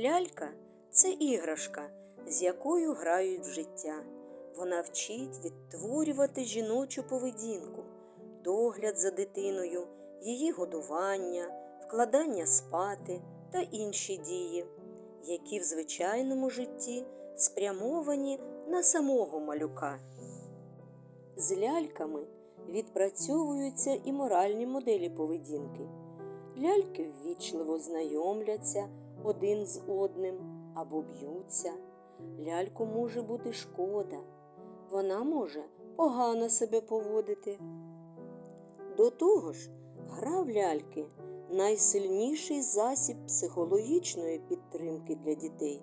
Лялька це іграшка, з якою грають в життя. Вона вчить відтворювати жіночу поведінку, догляд за дитиною, її годування, вкладання спати та інші дії, які в звичайному житті спрямовані на самого малюка. З ляльками відпрацьовуються і моральні моделі поведінки. Ляльки ввічливо знайомляться один з одним або б'ються. Ляльку може бути шкода, вона може погано себе поводити. До того ж, гра в ляльки найсильніший засіб психологічної підтримки для дітей.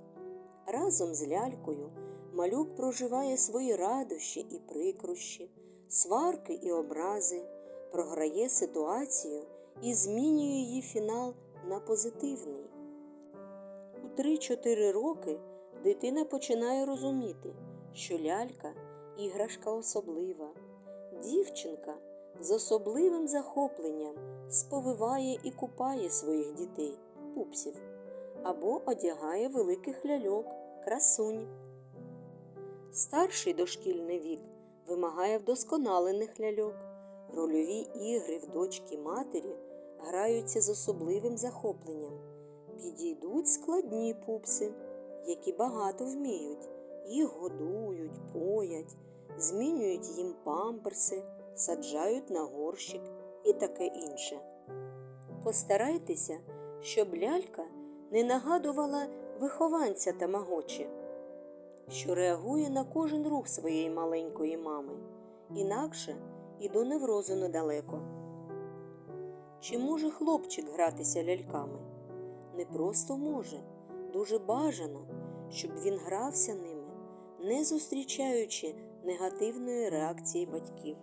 Разом з лялькою малюк проживає свої радощі і прикрощі, сварки і образи, програє ситуацію і змінює її фінал на позитивний. У 3-4 роки дитина починає розуміти, що лялька іграшка особлива. Дівчинка з особливим захопленням сповиває і купає своїх дітей, пупсів, або одягає великих ляльок, красунь. Старший дошкільний вік вимагає вдосконалених ляльок. Рольові ігри в дочки матері граються з особливим захопленням. Підійдуть складні пупси, які багато вміють. Їх годують, поять, змінюють їм памперси, саджають на горщик і таке інше. Постарайтеся, щоб лялька не нагадувала вихованця тамагочі, що реагує на кожен рух своєї маленької мами, інакше і до неврозу недалеко. Чи може хлопчик гратися ляльками? Не просто може, дуже бажано, щоб він грався ними, не зустрічаючи негативної реакції батьків.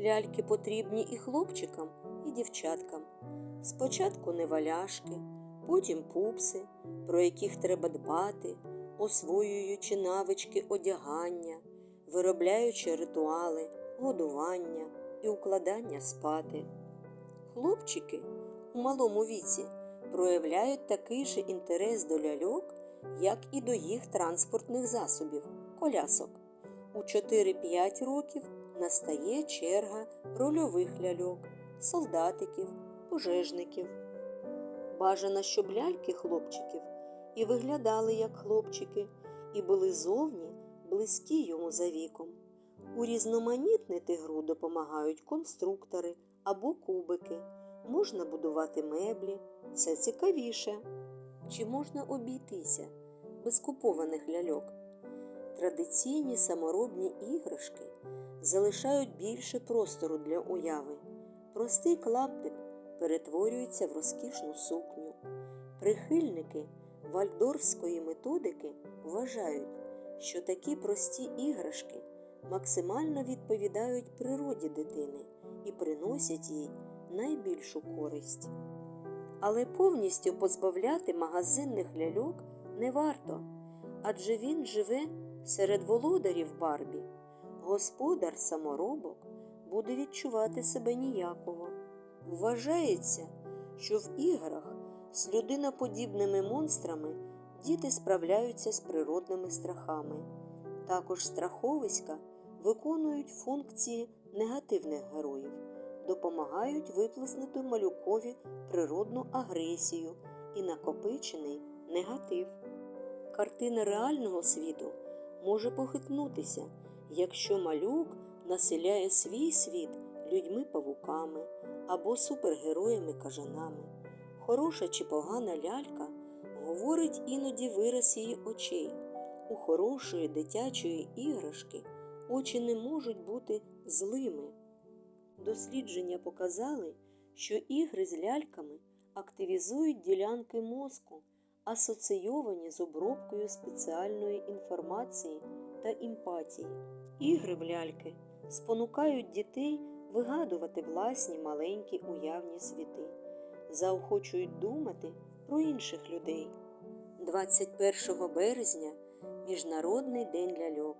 Ляльки потрібні і хлопчикам, і дівчаткам. Спочатку неваляшки, потім пупси, про яких треба дбати, освоюючи навички одягання, виробляючи ритуали, годування і укладання спати. Хлопчики у малому віці проявляють такий же інтерес до ляльок, як і до їх транспортних засобів колясок. У 4-5 років настає черга рольових ляльок, солдатиків, пожежників. Бажано, щоб ляльки хлопчиків і виглядали як хлопчики, і були зовні близькі йому за віком. Урізноманітнити гру допомагають конструктори або кубики. Можна будувати меблі, це цікавіше. Чи можна обійтися без купованих ляльок? Традиційні саморобні іграшки залишають більше простору для уяви. Простий клаптик перетворюється в розкішну сукню. Прихильники вальдорфської методики вважають, що такі прості іграшки максимально відповідають природі дитини і приносять їй найбільшу користь. Але повністю позбавляти магазинних ляльок не варто, адже він живе серед володарів Барбі. Господар саморобок буде відчувати себе ніяково. Вважається, що в іграх з людиноподібними монстрами діти справляються з природними страхами. Також страховиська виконують функції негативних героїв, допомагають виплеснути малюкові природну агресію і накопичений негатив. Картина реального світу може похитнутися, якщо малюк населяє свій світ людьми-павуками або супергероями-кажанами. Хороша чи погана лялька говорить іноді вираз її очей. У хорошої дитячої іграшки очі не можуть бути злими. Дослідження показали, що ігри з ляльками активізують ділянки мозку, асоційовані з обробкою спеціальної інформації та емпатії. Ігри в ляльки спонукають дітей вигадувати власні маленькі уявні світи, заохочують думати про інших людей. 21 березня Міжнародний день ляльок.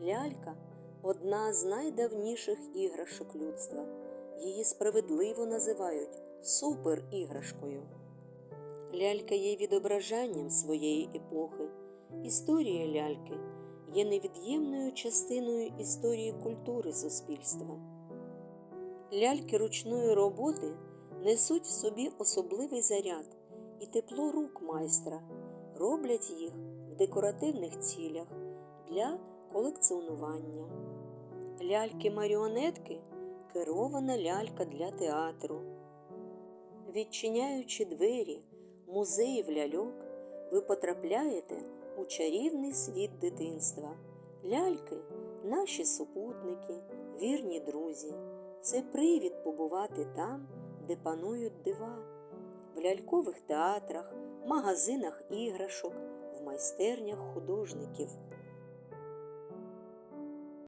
Лялька одна з найдавніших іграшок людства. Її справедливо називають суперіграшкою. Лялька є відображанням своєї епохи. Історія ляльки є невід'ємною частиною історії культури суспільства. Ляльки ручної роботи несуть в собі особливий заряд і тепло рук майстра, роблять їх в декоративних цілях для колекціонування. Ляльки-маріонетки керована лялька для театру. Відчиняючи двері музеїв ляльок, ви потрапляєте у чарівний світ дитинства. Ляльки наші супутники, вірні друзі. Це привід побувати там, де панують дива, в лялькових театрах, магазинах іграшок, в майстернях художників.